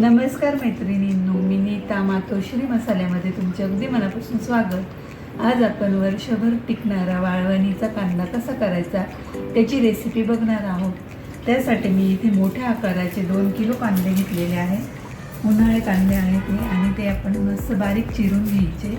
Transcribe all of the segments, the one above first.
नमस्कार मैत्रिणींनो मी नीता मातोश्री मसाल्यामध्ये तुमचे अगदी मनापासून स्वागत. आज आपण वर्षभर टिकणारा वाळवणीचा कांदा कसा करायचा त्याची रेसिपी बघणार आहोत. त्यासाठी मी इथे मोठ्या आकाराचे दोन किलो कांदे घेतलेले आहे उन्हाळे कांदे आहेत ते आणि ते आपण मस्त बारीक चिरून घ्यायचे.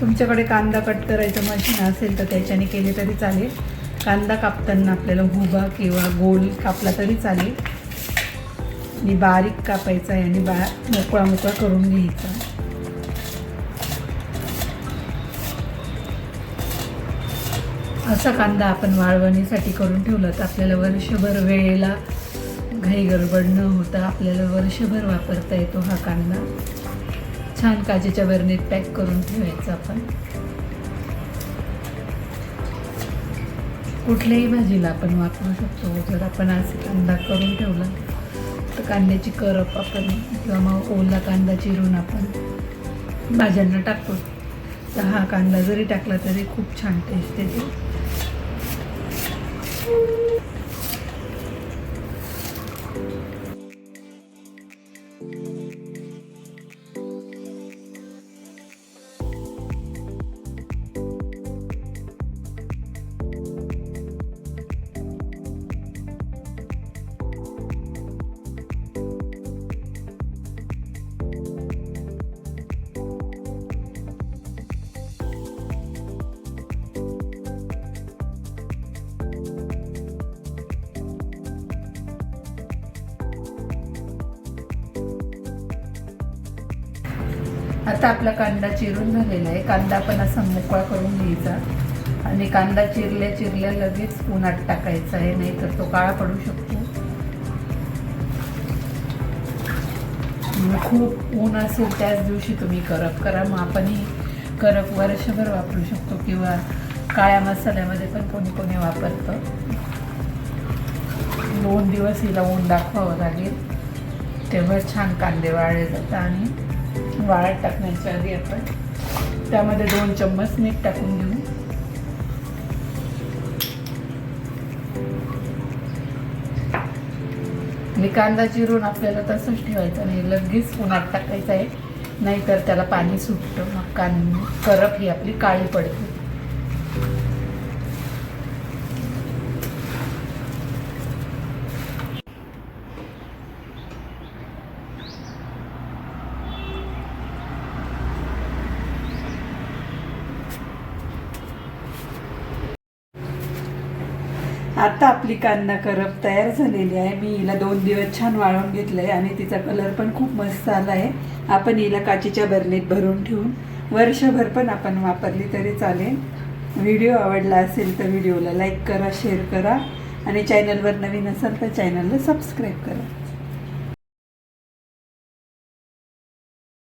तुमच्याकडे कांदा कट करायचं मशीन असेल तर त्याच्याने केले तरी चालेल. कांदा कापताना आपल्याला हुबा किंवा गोल कापला तरी चालेल. आणि बारीक कापायचा आहे आणि बा मोकळा मोकळा करून घ्यायचा. असा कांदा आपण वाळवणीसाठी करून ठेवला तर आपल्याला वर्षभर वेळेला घाई गडबड न होता आपल्याला वर्षभर वापरता येतो हा कांदा. छान काचेच्या बरणीत पॅक करून ठेवायचा आपण. कुठल्याही भाजीला आपण वापरू शकतो. जर आपण आज कांदा करून ठेवला तर कांद्याची करप आपण किंवा मग ओला कांदा चिरून आपण भाज्यांना टाकतो. तर हा कांदा जरी टाकला तरी खूप छान टेस्ट येते. आता आपला कांदा चिरून झालेला आहे. कांदा पण असा मोकळा करून घ्यायचा. आणि कांदा चिरल्या चिरल्या लगेच उन्हात टाकायचा आहे नाहीतर तो काळा पडू शकतो. मग खूप ऊन असेल त्याच दिवशी तुम्ही करप करा. मग आपणही करप वर्षभर वापरू शकतो किंवा काळ्या मसाल्यामध्ये पण कोणी कोणी वापरतं. दोन दिवस हिला ऊन दाखवावं लागेल. तेव्हा छान कांदे वाळले जातात आणि वाळत टाकण्याच्या आधी आपण त्यामध्ये दोन चम्मच मीठ टाकून घेऊ. आणि कांदा चिरून आपल्याला तसंच ठेवायचं नाही लगेच उन्हात टाकायचं आहे. नाहीतर त्याला पाणी सुटतं मग कान करप ही आपली काळी पडते. आता आपली कांदा करप तयार झालेली आहे. मी हिला दोन दिवस छान वाळवून घेतलं आहे आणि तिचा कलर पण खूप मस्त आला आहे. आपण हिला काचेच्या बरणीत भरून ठेवून वर्षभर पण आपण वापरली तरी चालेल. व्हिडिओ आवडला असेल तर व्हिडिओला लाईक करा शेअर करा आणि चॅनलवर नवीन असाल तर चॅनलला सबस्क्राईब करा.